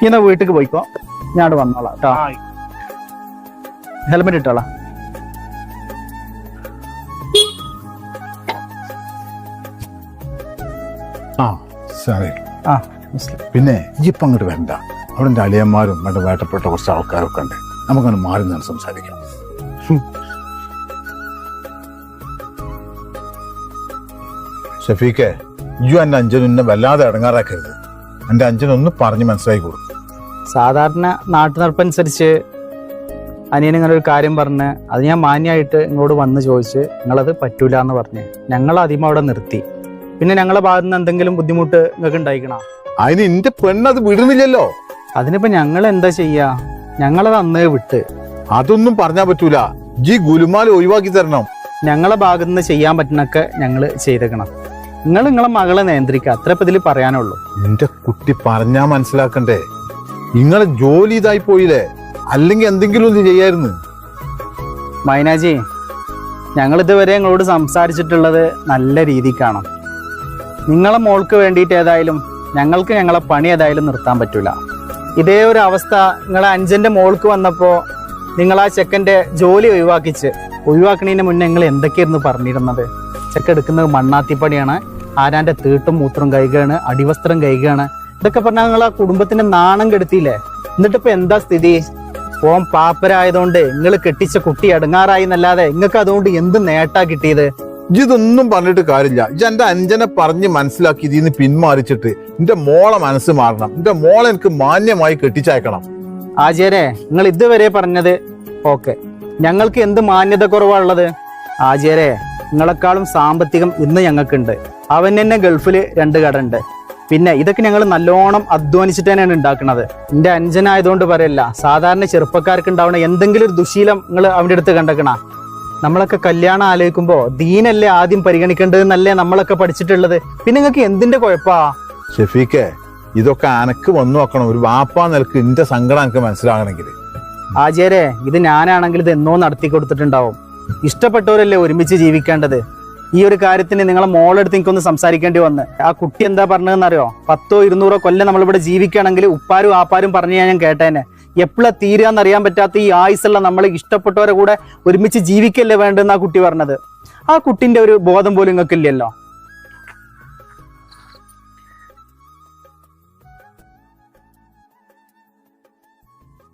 ഇങ്ങനെ വീട്ടിക്ക് പോയിക്കോ. ഞാൻ വന്നോളാം കേട്ടോ ഹെൽമെറ്റ് ഇട്ടോളാം. ആ സാറേ. ആ മനസ്സിലായി പിന്നെ ഇപ്പം അങ്ങോട്ട് വേണ്ട അവിടെ എന്റെ അളിയന്മാരും മറ്റേ വേട്ടപ്പെട്ട കുറച്ച് ആൾക്കാരൊക്കെ ഉണ്ട്. നമുക്കങ്ങനെ മാറി നിന്ന് സംസാരിക്കാം. ഷഫീഖെ ഇജു എന്റെ അഞ്ചനും എന്നെ വല്ലാതെ ഇടങ്ങാറാക്കരുത്. എന്റെ അഞ്ചനൊന്ന് പറഞ്ഞ് മനസ്സിലാക്കി കൊടുക്കും സാധാരണ നാട്ടു നടപ്പനുസരിച്ച് അനിയൻ ഇങ്ങനെ ഒരു കാര്യം പറഞ്ഞ് അത് ഞാൻ മാന്യമായിട്ട് ഇങ്ങോട്ട് വന്ന് ചോദിച്ച് നിങ്ങളത് പറ്റൂല എന്ന് പറഞ്ഞ്. ഞങ്ങൾ ആദ്യം അവിടെ നിർത്തി. പിന്നെ ഞങ്ങളെ ഭാഗത്ത് നിന്ന് എന്തെങ്കിലും ബുദ്ധിമുട്ട് നിങ്ങൾക്ക് ഉണ്ടായിക്കണോ? അതിന് എന്റെ പെണ്ണത് വിടുന്നില്ലല്ലോ. അതിനിപ്പോ ഞങ്ങൾ എന്താ ചെയ്യാ? ഞങ്ങളത് അന്നേ വിട്ട്. അതൊന്നും പറഞ്ഞാ പറ്റൂല. ജി ഗുലുമാൽ ഒഴിവാക്കി തരണം. ഞങ്ങളെ ഭാഗത്ത് നിന്ന് ചെയ്യാൻ പറ്റുന്നൊക്കെ ഞങ്ങൾ ചെയ്തേക്കണം. നിങ്ങൾ നിങ്ങളെ മകളെ നിയന്ത്രിക്കുക. അത്ര ഇപ്പൊ ഇതിൽ പറയാനുള്ളൂ. എന്റെ കുട്ടി പറഞ്ഞാ മനസ്സിലാക്കണ്ടേ? നിങ്ങളെ ജോലി ഇതായി പോയില്ലേ? അല്ലെങ്കിൽ എന്തെങ്കിലും ഒന്ന് ചെയ്യായിരുന്നു? മൈനാജി ഞങ്ങൾ ഇതുവരെ നിങ്ങളോട് സംസാരിച്ചിട്ടുള്ളത് നല്ല രീതിക്കാണ് നിങ്ങളെ മോൾക്ക് വേണ്ടിയിട്ട് ഏതായാലും ഞങ്ങൾക്ക് ഞങ്ങളെ പണി ഏതായാലും നിർത്താൻ പറ്റൂല. ഇതേ ഒരു അവസ്ഥ നിങ്ങളെ അഞ്ചന്റെ മോൾക്ക് വന്നപ്പോൾ നിങ്ങൾ ആ ചെക്കന്റെ ജോലി ഒഴിവാക്കിച്ച് ഒഴിവാക്കണതിന് മുന്നേ നിങ്ങൾ എന്തൊക്കെയായിരുന്നു പറഞ്ഞിരുന്നത്? ചെക്ക എടുക്കുന്നത് മണ്ണാത്തിപ്പണിയാണ് ആരാന്റെ തീട്ടും മൂത്രം കൈകാണ് അടിവസ്ത്രം കൈകാണ് ഇതൊക്കെ പറഞ്ഞാൽ നിങ്ങൾ ആ കുടുംബത്തിന്റെ നാണം കെടുത്തിയില്ലേ? എന്നിട്ട് ഇപ്പൊ എന്താ സ്ഥിതി? ഓം പാപ്പരായതുകൊണ്ട് നിങ്ങൾ കെട്ടിച്ച കുട്ടി അടങ്ങാറായി എന്നല്ലാതെ നിങ്ങൾക്ക് അതുകൊണ്ട് എന്ത് നേട്ടാ കിട്ടിയത്? ഇതൊന്നും പറഞ്ഞിട്ട് കാര്യമില്ല. ഇത് എന്റെ അഞ്ജനെ പറഞ്ഞ് മനസ്സിലാക്കി ഇതിന്ന് പിന്മാറിച്ചിട്ട് എന്റെ മോളെ മനസ്സ് മാറണം. എന്റെ മോളെ എനിക്ക് മാന്യമായി കെട്ടിച്ചയക്കണം. ആചാര്യെ നിങ്ങൾ ഇതുവരെ പറഞ്ഞത് ഓക്കെ. ഞങ്ങൾക്ക് എന്ത് മാന്യത കുറവാ ഉള്ളത്? ആചാര്യ നിങ്ങളെക്കാളും സാമ്പത്തികം ഇന്ന് ഞങ്ങൾക്കുണ്ട്. അവൻ തന്നെ ഗൾഫിൽ രണ്ട് കട ഉണ്ട് പിന്നെ ഇതൊക്കെ ഞങ്ങൾ നല്ലോണം അധ്വാനിച്ചിട്ട് തന്നെയാണ് ഉണ്ടാക്കുന്നത്. എന്റെ അഞ്ചനായതുകൊണ്ട് പറയല്ല സാധാരണ ചെറുപ്പക്കാർക്ക് ഉണ്ടാവുന്ന എന്തെങ്കിലും ഒരു ദുശീലം നിങ്ങൾ അവന്റെ അടുത്ത് കണ്ടേക്കണ നമ്മളൊക്കെ കല്യാണം ആലോചിക്കുമ്പോൾ ദീനല്ലേ ആദ്യം പരിഗണിക്കേണ്ടതെന്നല്ലേ നമ്മളൊക്കെ പഠിച്ചിട്ടുള്ളത്? പിന്നെ നിങ്ങൾക്ക് എന്തിന്റെ കുഴപ്പാ? ഷെഫീക്കെ ഇതൊക്കെ അനക്ക് വന്നു നോക്കണം. ഒരു വാപ്പാ നിലയ്ക്ക് എന്റെ സങ്കടം എനിക്ക് മനസ്സിലാകണമെങ്കിൽ. ആചാര്യ ഇത് ഞാനാണെങ്കിൽ ഇത് എന്നോ നടത്തി കൊടുത്തിട്ടുണ്ടാവും. ഇഷ്ടപ്പെട്ടവരല്ലേ ഒരുമിച്ച് ജീവിക്കേണ്ടത്? ഈ ഒരു കാര്യത്തിന് നിങ്ങളെ മോളെടുത്ത് എനിക്കൊന്ന് സംസാരിക്കേണ്ടി വന്ന്. ആ കുട്ടി എന്താ പറഞ്ഞതെന്നറിയോ? പത്തോ ഇരുന്നൂറോ കൊല്ലം നമ്മളിവിടെ ജീവിക്കുകയാണെങ്കിൽ ഉപ്പാരും ആപ്പാരും പറഞ്ഞു ഞാൻ കേട്ടേനെ. എപ്പോഴാ തീരാന്ന് അറിയാൻ പറ്റാത്ത ഈ ആയുസുള്ള നമ്മൾ ഇഷ്ടപ്പെട്ടവരെ കൂടെ ഒരുമിച്ച് ജീവിക്കല്ലേ വേണ്ടെന്ന് ആ കുട്ടി പറഞ്ഞത്. ആ കുട്ടിന്റെ ഒരു ബോധം പോലും നിങ്ങൾക്ക് ഇല്ലല്ലോ